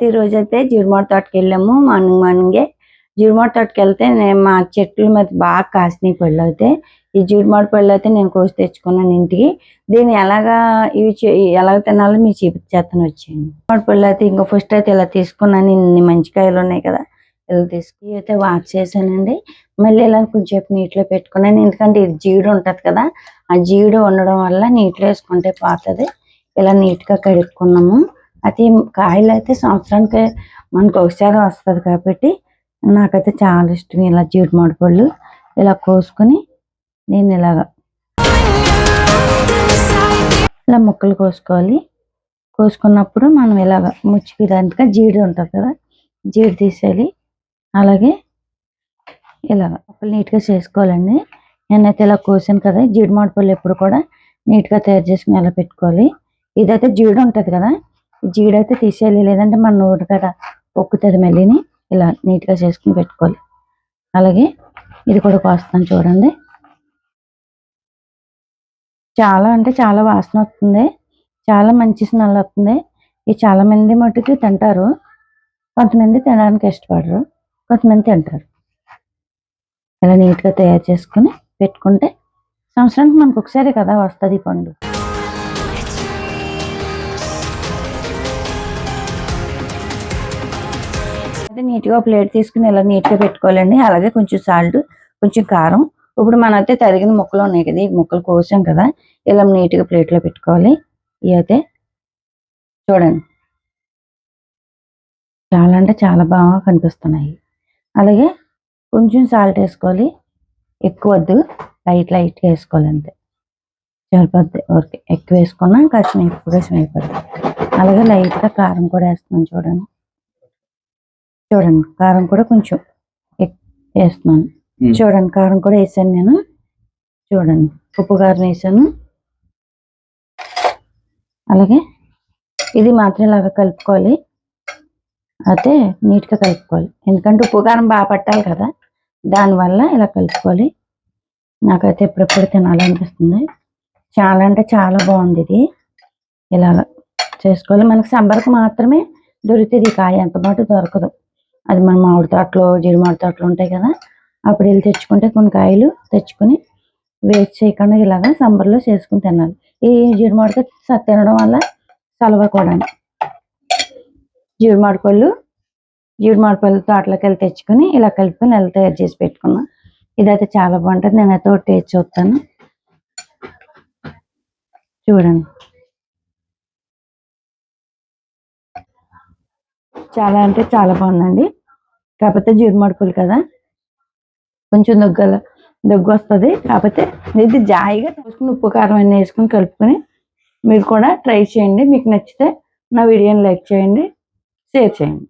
ప్రతి రోజు అయితే జీడిమాడ తోటకి వెళ్ళాము మార్నింగ్ మార్నింగే జీడిమాడ తోటకి వెళ్తే నేను మా చెట్ల మీద బాగా కాసినాయి పళ్ళు అయితే. ఈ జీడిమాడ పళ్ళు అయితే నేను కోసి తెచ్చుకున్నాను ఇంటికి. దీన్ని ఎలాగా ఇవి ఎలాగ తినాలో మీకు చూపించేస్తాను వచ్చేయండి. జీడిమాడ పళ్ళు అయితే ఇంకా ఫస్ట్ అయితే ఇలా తీసుకున్నాను. ఇన్ని మంచి కాయలు ఉన్నాయి కదా ఇలా తీసుకుని అయితే వాష్ చేశానండి. మళ్ళీ ఇలా కొంచెం నీటిలో పెట్టుకున్నాను. ఎందుకంటే ఇది జీడు ఉంటది కదా ఆ జీడు ఉండడం వల్ల నీటిలో వేసుకుంటే పోతుంది. ఇలా నీట్గా కడుక్కున్నాము. అది కాయలు అయితే సంవత్సరానికి మనకు ఒకసారి వస్తుంది కాబట్టి నాకైతే చాలా ఇష్టం ఇలా జీడిమాడి పళ్ళు ఇలా కోసుకొని నేను ఇలాగా ఇలా ముక్కలు కోసుకోవాలి. కోసుకున్నప్పుడు మనం ఇలాగ ముచ్చికి జీడి ఉంటుంది కదా జీడి తీసేయాలి. అలాగే ఇలాగ ముక్కలు నీట్గా చేసుకోవాలండి. నేనైతే ఇలా కోసాను కదా జీడి మామిడి పళ్ళు ఎప్పుడు కూడా నీట్గా తయారు చేసుకుని ఇలా పెట్టుకోవాలి. ఇదైతే జీడి ఉంటుంది కదా జీడైతే జీడి అయితే తీసేయాలి. లేదంటే మన నోరు కదా పొక్కుతుంది మళ్ళీని ఇలా నీట్గా చేసుకుని పెట్టుకోవాలి. అలాగే ఇది కూడా కోస్తాను చూడండి. చాలా అంటే చాలా వాసన వస్తుంది. చాలా మంచి స్మెల్ వస్తుంది. ఇది చాలా మంది మట్టుకు తింటారు. కొంతమంది తినడానికి ఇష్టపడరు. కొంతమంది తింటారు. ఇలా నీట్గా తయారు చేసుకుని పెట్టుకుంటే సంవత్సరానికి మనకు ఒకసారి కదా వస్తుంది ఈ పండు. అంటే నీట్గా ప్లేట్ తీసుకుని ఇలా నీట్గా పెట్టుకోవాలండి. అలాగే కొంచెం సాల్ట్ కొంచెం కారం. ఇప్పుడు మన అయితే తరిగిన ముక్కలు ఉన్నాయి కదా ఈ ముక్కలు కోసాం కదా ఇలా నీట్గా ప్లేట్లో పెట్టుకోవాలి. ఇవి అయితే చూడండి. చాలా అంటే చాలా బాగా కనిపిస్తున్నాయి. అలాగే కొంచెం సాల్ట్ వేసుకోవాలి. ఎక్కువ వద్దు. లైట్ లైట్గా వేసుకోవాలి అంతే. సరిపోద్ది. ఓకే ఎక్కువ వేసుకున్నా కాసిన ఎక్కువ కాసిన అయిపోద్ది. అలాగే లైట్గా కారం కూడా వేస్తున్నాం చూడండి. చూడండి కారం కూడా కొంచెం వేస్తున్నాను. చూడండి కారం కూడా వేసాను నేను. చూడండి ఉప్పు కారం వేసాను. అలాగే ఇది మాత్రం ఇలాగ కలుపుకోవాలి. అయితే నీట్గా కలుపుకోవాలి. ఎందుకంటే ఉప్పు కారం బాగా పట్టాలి కదా. దానివల్ల ఇలా కలుపుకోవాలి. నాకైతే ఎప్పుడెప్పుడు తినాలనిపిస్తుంది. చాలా అంటే చాలా బాగుంది ఇది. ఇలాగ చేసుకోవాలి. మనకి సంబరకు మాత్రమే దొరుకుతుంది కాయ ఎంత పాటు దొరకదు. అది మన మామిడి తోటలో జీడి మామిడి తోటలు ఉంటాయి కదా. అప్పుడు వెళ్ళి తెచ్చుకుంటే కొన్ని కాయలు తెచ్చుకొని వేస్ట్ చేయకుండా ఇలాగా సంబర్లో చేసుకుని తినాలి. ఈ జీడి మామిడికాయ తినడం వల్ల సలవ కూడా. జీడి మామిడి పళ్ళు జీడి పళ్ళు తోటలోకి వెళ్ళి తెచ్చుకొని ఇలా కలుపుకొని వెళ్ళి తయారు చేసి పెట్టుకున్నాం. ఇదైతే చాలా బాగుంటుంది. నేనైతే ఒకటి టేస్ట్ చూస్తాను చూడండి. చాలా అంటే చాలా బాగుందండి. కాకపోతే జీడి కదా. కొంచెం దగ్గర దగ్గు వస్తుంది. కాకపోతే ఇది జాయిగా చూసుకుని ఉప్పు కారం అన్నీ వేసుకుని కలుపుకొని మీరు కూడా ట్రై చేయండి. మీకు నచ్చితే నా వీడియోని లైక్ చేయండి. షేర్ చేయండి.